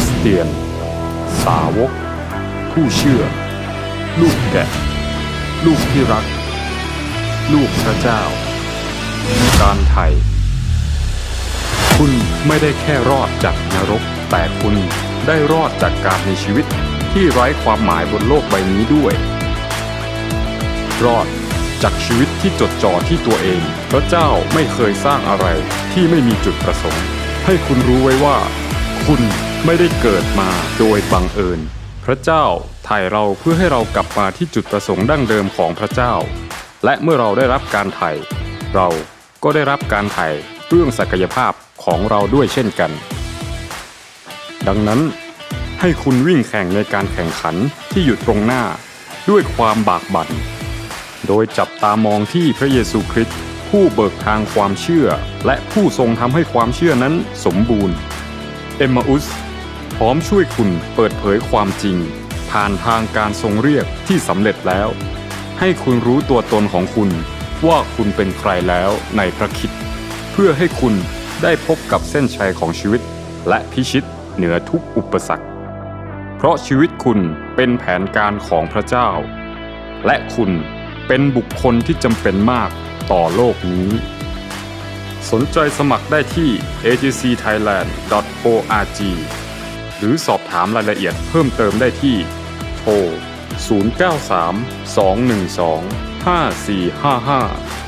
ริสเตียน สาวก ผู้เชื่อ ลูกแกะ ลูกที่รัก ลูกพระเจ้า การไถ่คุณไม่ได้แค่รอดจากนรก แต่คุณได้รอดจากการมีชีวิตที่ไร้ความหมายบนโลกใบนี้ด้วย รอดจากชีวิตที่จดจ่อที่ตัวเอง พระเจ้าไม่เคยสร้างอะไรที่ไม่มีจุดประสงค์ ให้คุณรู้ไว้ว่า คุณ ไม่ได้เกิดมาโดยบังเอิญ พระเจ้าถ่ายเราเพื่อให้เรากลับมาที่จุดประสงค์ดั้งเดิมของพระเจ้า และเมื่อเราได้รับการไถ่เราก็ได้รับการไถ่เรื่องศักยภาพของเราด้วยเช่นกัน ดังนั้นให้คุณวิ่งแข่งในการแข่งขันที่อยู่ตรงหน้าด้วยความบากบั่น โดยจับตามองที่พระเยซูคริสต์ผู้เบิกทางความเชื่อ และผู้ทรงทำให้ความเชื่อนั้นสมบูรณ์ เอมมาอุส พร้อมช่วยคุณเปิดเผยความจริง ผ่านทางการทรงเรียกที่สำเร็จแล้ว ให้คุณรู้ตัวตนของคุณว่าคุณเป็นใครแล้วในพระคิดเพื่อให้คุณได้พบกับเส้นชัยของชีวิต และพิชิตเหนือทุกอุปสรรค เพราะชีวิตคุณเป็นแผนการของพระเจ้า และคุณเป็นบุคคลที่จำเป็นมากต่อโลกนี้ สนใจสมัครได้ที่ agcthailand.org หรือสอบถามรายละเอียดเพิ่มเติมได้ที่โทร 093 212 5455